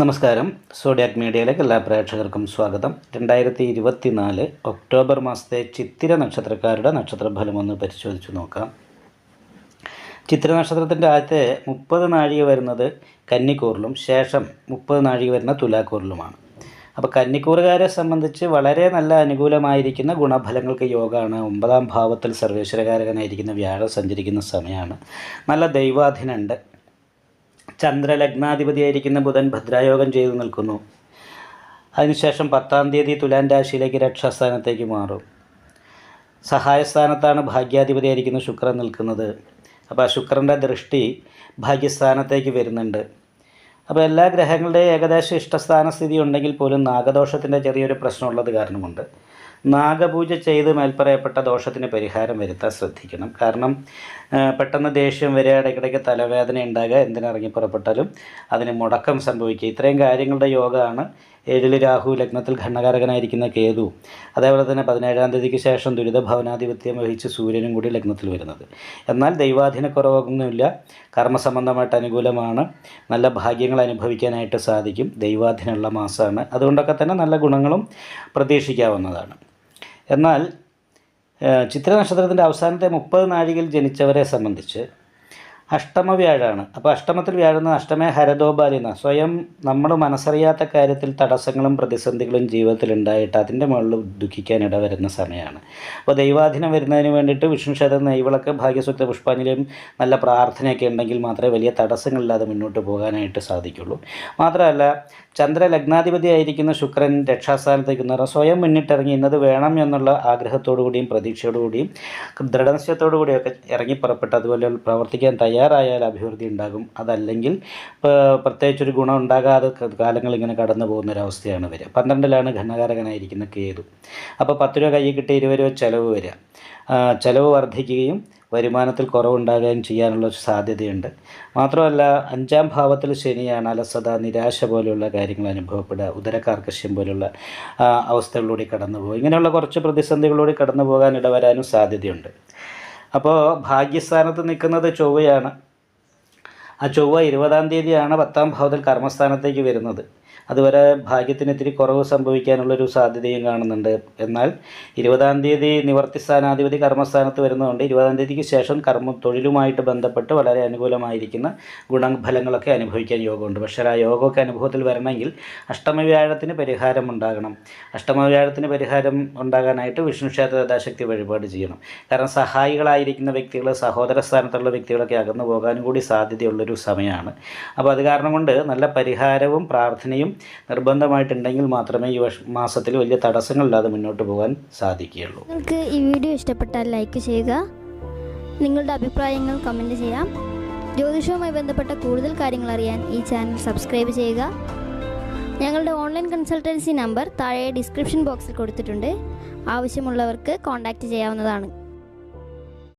നമസ്കാരം. സോഡിയാക് മീഡിയയിലേക്ക് എല്ലാ പ്രേക്ഷകർക്കും സ്വാഗതം. രണ്ടായിരത്തി ഇരുപത്തി നാല് ഒക്ടോബർ മാസത്തെ ചിത്തിര നക്ഷത്രക്കാരുടെ നക്ഷത്രഫലം ഒന്ന് പരിശോധിച്ചു നോക്കാം. ചിത്തിര നക്ഷത്രത്തിന്റെ ആദ്യത്തെ മുപ്പത് നാഴിക വരുന്നത് കന്നിക്കൂറിലും ശേഷം മുപ്പത് നാഴിക വരുന്ന തുലാക്കൂറിലുമാണ്. അപ്പോൾ കന്നിക്കൂറുകാരെ സംബന്ധിച്ച് വളരെ നല്ല അനുകൂലമായിരിക്കുന്ന ഗുണഫലങ്ങൾക്ക് യോഗമാണ് ഒമ്പതാം ഭാവത്തിൽ സർവേശ്വരകാരകനായിരിക്കുന്ന വ്യാഴം സഞ്ചരിക്കുന്ന സമയമാണ്. നല്ല ദൈവാധീനമുണ്ട്. ചന്ദ്രലഗ്നാധിപതിയായിരിക്കുന്ന ബുധൻ ഭദ്രായോഗം ചെയ്തു നിൽക്കുന്നു. അതിനുശേഷം പത്താം തീയതി തുലാൻ രാശിയിലേക്ക് രക്ഷാസ്ഥാനത്തേക്ക് മാറും. സഹായസ്ഥാനത്താണ് ഭാഗ്യാധിപതിയായിരിക്കുന്ന ശുക്രൻ നിൽക്കുന്നത്. അപ്പോൾ ആ ശുക്രന്റെ ദൃഷ്ടി ഭാഗ്യസ്ഥാനത്തേക്ക് വരുന്നുണ്ട്. അപ്പോൾ എല്ലാ ഗ്രഹങ്ങളുടെയും ഏകദേശം ഇഷ്ടസ്ഥാന സ്ഥിതി ഉണ്ടെങ്കിൽ പോലും നാഗദോഷത്തിന്റെ ചെറിയൊരു പ്രശ്നമുള്ളത് കാരണമുണ്ട്. നാഗപൂജ ചെയ്ത് മേൽപ്പറയപ്പെട്ട ദോഷത്തിന് പരിഹാരം വരുത്താൻ ശ്രദ്ധിക്കണം. കാരണം പെട്ടെന്ന് ദേഷ്യം വരിക ഇടയ്ക്കിടയ്ക്ക് തലവേദന ഉണ്ടാകുക എന്തിനിറങ്ങി പുറപ്പെട്ടാലും അതിന് മുടക്കം സംഭവിക്കുക. ഇത്രയും കാര്യങ്ങളുടെ യോഗമാണ് ഏഴിൽ രാഹു ലഗ്നത്തിൽ ഘണ്ണകാരകനായിരിക്കുന്ന കേതു അതേപോലെ തന്നെ പതിനേഴാം തീയതിക്ക് ശേഷം ദുരിത ഭവനാധിപത്യം വഹിച്ച് സൂര്യനും കൂടി ലഗ്നത്തിൽ വരുന്നത്. എന്നാൽ ദൈവാധീനക്കുറവൊന്നുമില്ല കർമ്മസംബന്ധമായിട്ട് അനുകൂലമാണ്. നല്ല ഭാഗ്യങ്ങൾ അനുഭവിക്കാനായിട്ട് സാധിക്കും. ദൈവാധീനമുള്ള മാസമാണ്. അതുകൊണ്ടൊക്കെ തന്നെ നല്ല ഗുണങ്ങളും പ്രതീക്ഷിക്കാവുന്നതാണ്. എന്നാൽ ചിത്രനക്ഷത്രത്തിന്റെ ചിത്ര നക്ഷത്രത്തിന്റെ അവസാനത്തെ മുപ്പത് നാഴികയിൽ ജനിച്ചവരെ സംബന്ധിച്ച് അഷ്ടമ വ്യാഴാണ്. അപ്പോൾ അഷ്ടമത്തിൽ വ്യാഴുന്ന അഷ്ടമേ ഹരദോപാലിന സ്വയം നമ്മൾ മനസ്സറിയാത്ത കാര്യത്തിൽ തടസ്സങ്ങളും പ്രതിസന്ധികളും ജീവിതത്തിൽ ഉണ്ടായിട്ട് അതിന്റെ മുകളിൽ ദുഃഖിക്കാൻ ഇടവരുന്ന സമയമാണ്. അപ്പോൾ ദൈവാധീനം വരുന്നതിന് വേണ്ടിയിട്ട് വിഷ്ണു ക്ഷേത്ര നെയ്വിളക്ക് ഭാഗ്യസൂക്ത പുഷ്പാഞ്ജലിയും നല്ല പ്രാർത്ഥനയൊക്കെ ഉണ്ടെങ്കിൽ മാത്രമേ വലിയ തടസ്സങ്ങളില്ലാതെ മുന്നോട്ട് പോകാനായിട്ട് സാധിക്കുള്ളൂ. മാത്രമല്ല ചന്ദ്ര ലഗ്നാധിപതി ആയിരിക്കുന്ന ശുക്രൻ രക്ഷാസ്ഥാനത്തേക്ക് പറഞ്ഞാൽ സ്വയം മുന്നിട്ടിറങ്ങി ഇന്നത് വേണം എന്നുള്ള ആഗ്രഹത്തോടു കൂടിയും ദൃഢനിശ്ചയത്തോടുകൂടിയൊക്കെ കൂടിയും ദൃഢനിശ്ചയത്തോടു കൂടിയൊക്കെ ഇറങ്ങി പുറപ്പെട്ട് അതുപോലെ പ്രവർത്തിക്കാൻ തയ്യാറായാൽ അഭിവൃദ്ധി ഉണ്ടാകും. അതല്ലെങ്കിൽ പ്രത്യേകിച്ചൊരു ഗുണം ഉണ്ടാകാതെ കാലങ്ങൾ ഇങ്ങനെ കടന്നു പോകുന്ന ഒരവസ്ഥയാണ് വരിക. പന്ത്രണ്ടിലാണ് ഘനകാരകനായിരിക്കുന്ന കേതു. അപ്പോൾ പത്ത് രൂപ കയ്യിൽ കിട്ടി ഇരുപത് രൂപ ചിലവ് വരിക. ചിലവ് വർദ്ധിക്കുകയും വരുമാനത്തിൽ കുറവുണ്ടാകുകയും ചെയ്യാനുള്ള സാധ്യതയുണ്ട്. മാത്രമല്ല അഞ്ചാം ഭാവത്തിൽ ശനിയാണ് അലസത നിരാശ പോലെയുള്ള കാര്യങ്ങൾ അനുഭവപ്പെടുക ഉദരകാർക്കശ്യം പോലെയുള്ള അവസ്ഥകളിലൂടെ കടന്നു പോകും ഇങ്ങനെയുള്ള കുറച്ച് പ്രതിസന്ധികളിലൂടെ കടന്നു പോകാൻ ഇടവരാനും സാധ്യതയുണ്ട്. അപ്പോൾ ഭാഗ്യസ്ഥാനത്ത് നിൽക്കുന്നത് ചൊവ്വയാണ്. ആ ചൊവ്വ ഇരുപതാം തീയതിയാണ് പത്താം ഭാവത്തിൽ കർമ്മസ്ഥാനത്തേക്ക് വരുന്നത്. അതുവരെ ഭാഗ്യത്തിന് ഇത്തിരി കുറവ് സംഭവിക്കാനുള്ളൊരു സാധ്യതയും കാണുന്നുണ്ട്. എന്നാൽ ഇരുപതാം തീയതി നിവർത്തി സ്ഥാനാധിപതി കർമ്മസ്ഥാനത്ത് വരുന്നതുകൊണ്ട് ഇരുപതാം തീയതിക്ക് ശേഷം കർമ്മ തൊഴിലുമായിട്ട് ബന്ധപ്പെട്ട് വളരെ അനുകൂലമായിരിക്കുന്ന ഗുണഫലങ്ങളൊക്കെ അനുഭവിക്കാൻ യോഗമുണ്ട്. പക്ഷേ ആ യോഗമൊക്കെ അനുഭവത്തിൽ വരണമെങ്കിൽ അഷ്ടമവ്യാഴത്തിന് പരിഹാരം ഉണ്ടാകണം. അഷ്ടമവ്യാഴത്തിന് പരിഹാരം ഉണ്ടാകാനായിട്ട് വിഷ്ണു ക്ഷേത്ര യഥാശക്തി വഴിപാട് ചെയ്യണം. കാരണം സഹായികളായിരിക്കുന്ന വ്യക്തികൾ സഹോദര സ്ഥാനത്തുള്ള വ്യക്തികളൊക്കെ അകന്നു പോകാനും കൂടി സാധ്യതയുള്ളൊരു സമയമാണ്. അപ്പോൾ അത് കാരണം കൊണ്ട് നല്ല പരിഹാരവും പ്രാർത്ഥനയും നിർബന്ധമായിട്ടുണ്ടെങ്കിൽ മാത്രമേ ഈ മാസത്തിൽ വലിയ തടസ്സങ്ങളില്ലാതെ മുന്നോട്ട് പോകാൻ സാധിക്കുകയുള്ളൂ. നിങ്ങൾക്ക് ഈ വീഡിയോ ഇഷ്ടപ്പെട്ടാൽ ലൈക്ക് ചെയ്യുക. നിങ്ങളുടെ അഭിപ്രായങ്ങൾ കമന്റ് ചെയ്യാം. ജ്യോതിഷവുമായി ബന്ധപ്പെട്ട കൂടുതൽ കാര്യങ്ങൾ അറിയാൻ ഈ ചാനൽ സബ്സ്ക്രൈബ് ചെയ്യുക. ഞങ്ങളുടെ ഓൺലൈൻ കൺസൾട്ടൻസി നമ്പർ താഴെ ഡിസ്ക്രിപ്ഷൻ ബോക്സിൽ കൊടുത്തിട്ടുണ്ട്. ആവശ്യമുള്ളവർക്ക് കോൺടാക്റ്റ് ചെയ്യാവുന്നതാണ്.